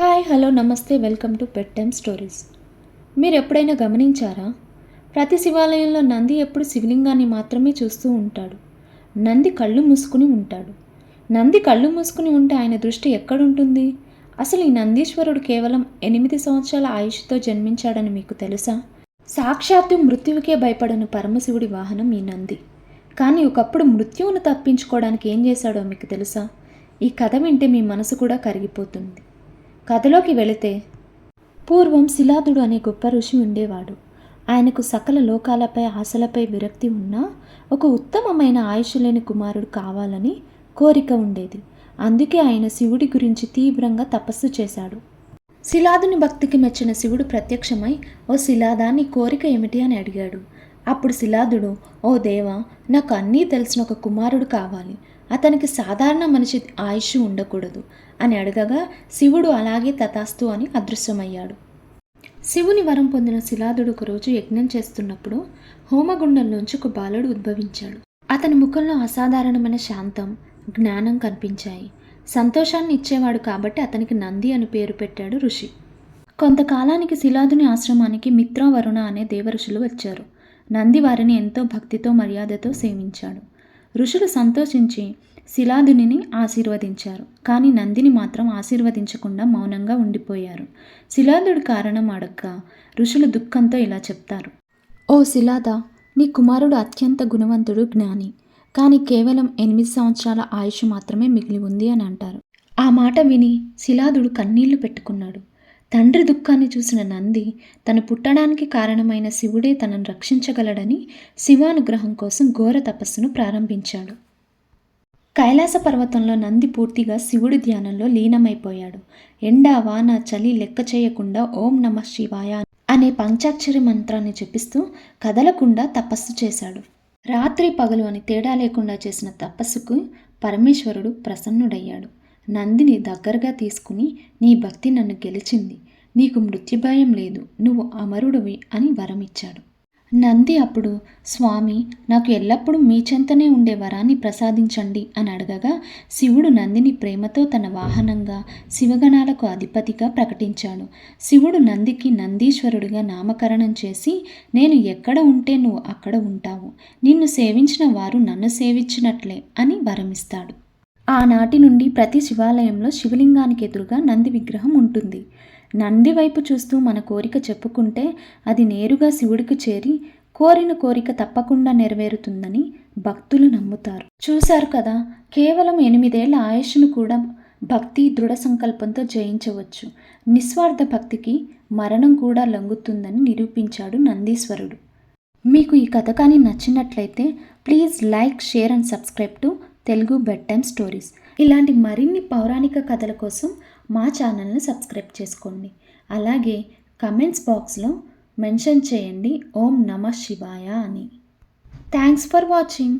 Hi hello నమస్తే welcome to pet time stories. మీరు ఎప్పుడైనా గమనించారా? ప్రతి శివాలయంలో నంది ఎప్పుడు శివలింగాన్ని మాత్రమే చూస్తూ ఉంటాడు. నంది కళ్ళు మూసుకుని ఉంటాడు. నంది కళ్ళు మూసుకుని ఉంటే ఆయన దృష్టి ఎక్కడుంటుంది? అసలు ఈ నందీశ్వరుడు కేవలం ఎనిమిది సంవత్సరాల ఆయుష్తో జన్మించాడని మీకు తెలుసా? సాక్షాత్తు మృత్యువుకే భయపడని పరమశివుడి వాహనం ఈ నంది. కానీ ఒకప్పుడు మృత్యువును తప్పించుకోవడానికి ఏం చేశాడో మీకు తెలుసా? ఈ కథ వింటే మీ మనసు కూడా కరిగిపోతుంది. కథలోకి వెళితే పూర్వం శిలాదుడు అనే గొప్ప ఋషి ఉండేవాడు. ఆయనకు సకల లోకాలపై ఆశలపై విరక్తి ఉన్నా ఒక ఉత్తమమైన ఆయుష్ లేని కుమారుడు కావాలని కోరిక ఉండేది. అందుకే ఆయన శివుడి గురించి తీవ్రంగా తపస్సు చేశాడు. శిలాదుని భక్తికి మెచ్చిన శివుడు ప్రత్యక్షమై ఓ శిలాదా నీ కోరిక ఏమిటి? అని అడిగాడు. అప్పుడు శిలాదుడు ఓ దేవా నాకు అన్నీ తెలిసిన ఒక కుమారుడు కావాలి. అతనికి సాధారణ మనిషి ఆయుష్ ఉండకూడదు అని అడగగా శివుడు అలాగే తథాస్తు అని అదృశ్యమయ్యాడు. శివుని వరం పొందిన శిలాదుడు ఒకరోజు యజ్ఞం చేస్తున్నప్పుడు హోమగుండంలోంచి ఒక బాలుడు ఉద్భవించాడు. అతని ముఖంలో అసాధారణమైన శాంతం జ్ఞానం కనిపించాయి. సంతోషాన్ని ఇచ్చేవాడు కాబట్టి అతనికి నంది అని పేరు పెట్టాడు ఋషి. కొంతకాలానికి శిలాదుని ఆశ్రమానికి మిత్ర వరుణ అనే దేవఋషులు వచ్చారు. నంది వారిని ఎంతో భక్తితో మర్యాదతో సేవించాడు. ఋషులు సంతోషించి శిలాదునిని ఆశీర్వదించారు. కానీ నందిని మాత్రం ఆశీర్వదించకుండా మౌనంగా ఉండిపోయారు. శిలాదుడి కారణం అడక్క ఋషులు దుఃఖంతో ఇలా చెప్తారు. ఓ శిలాద నీ కుమారుడు అత్యంత గుణవంతుడు జ్ఞాని. కానీ కేవలం ఎనిమిది సంవత్సరాల ఆయుష్ మాత్రమే మిగిలి ఉంది అని అంటారు. ఆ మాట విని శిలాదుడు కన్నీళ్ళు పెట్టుకున్నాడు. తండ్రి దుఃఖాన్ని చూసిన నంది తను పుట్టడానికి కారణమైన శివుడే తనను రక్షించగలడని శివానుగ్రహం కోసం ఘోర తపస్సును ప్రారంభించాడు. కైలాస పర్వతంలో నంది పూర్తిగా శివుడి ధ్యానంలో లీనమైపోయాడు. ఎండ వాన చలి లెక్క చేయకుండా ఓం నమ శివాయ అనే పంచాక్షరి మంత్రాన్ని జపిస్తూ కదలకుండా తపస్సు చేశాడు. రాత్రి పగలు అని తేడా లేకుండా చేసిన తపస్సుకు పరమేశ్వరుడు ప్రసన్నుడయ్యాడు. నందిని దగ్గరగా తీసుకుని నీ భక్తి నన్ను గెలిచింది. నీకు మృత్యుభయం లేదు. నువ్వు అమరుడివి అని వరమిచ్చాడు. నంది అప్పుడు స్వామి నాకు ఎల్లప్పుడూ మీ చెంతనే ఉండే వరాన్ని ప్రసాదించండి అని అడగగా శివుడు నందిని ప్రేమతో తన వాహనంగా శివగణాలకు అధిపతిగా ప్రకటించాడు. శివుడు నందికి నందీశ్వరుడిగా నామకరణం చేసి నేను ఎక్కడ ఉంటే నువ్వు అక్కడ ఉంటావు. నిన్ను సేవించిన వారు నన్ను సేవించినట్లే అని వరమిస్తాడు. ఆనాటి నుండి ప్రతి శివాలయంలో శివలింగానికి ఎదురుగా నంది విగ్రహం ఉంటుంది. నంది వైపు చూస్తూ మన కోరిక చెప్పుకుంటే అది నేరుగా శివుడికి చేరి కోరిన కోరిక తప్పకుండా నెరవేరుతుందని భక్తులు నమ్ముతారు. చూశారు కదా కేవలం ఎనిమిదేళ్ళ ఆయుష్ను కూడా భక్తి దృఢ సంకల్పంతో జయించవచ్చు. నిస్వార్థ భక్తికి మరణం కూడా లొంగుతుందని నిరూపించాడు నందీశ్వరుడు. మీకు ఈ కథ కానీ నచ్చినట్లయితే please like share and subscribe to Telugu bedtime stories. ఇలాంటి మరిన్ని పౌరాణిక కథల కోసం మా ఛానల్ని సబ్స్క్రైబ్ చేసుకోండి. అలాగే కమెంట్స్ బాక్స్లో మెన్షన్ చేయండి. ఓం నమ శివాయ అని. Thanks for watching.